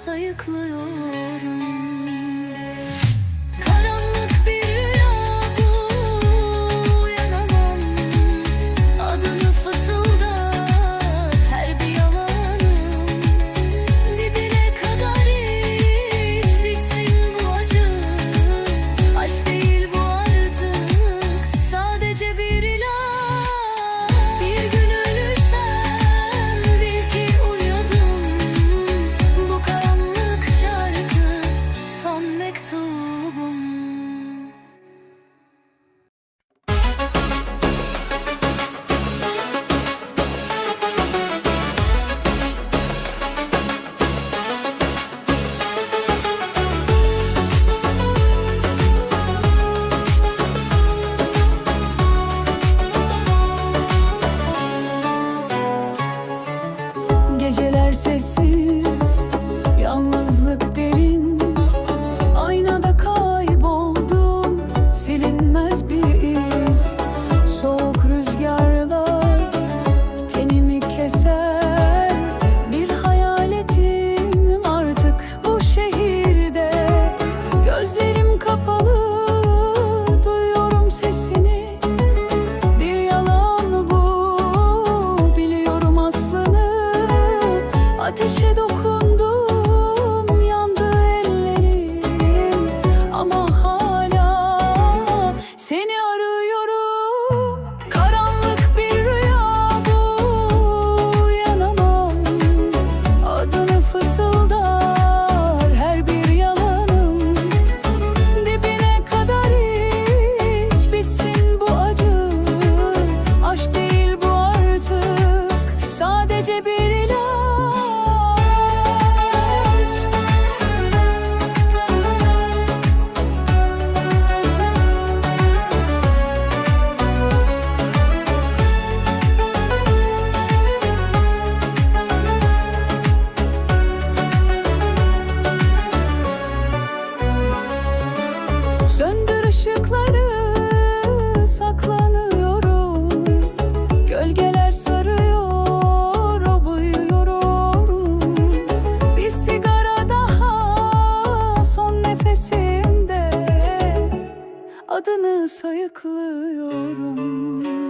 sayıklıyor. Geceler sessiz, yalnızlık derin. Aynada kayboldum, silinmez bir adını sayıklıyorum.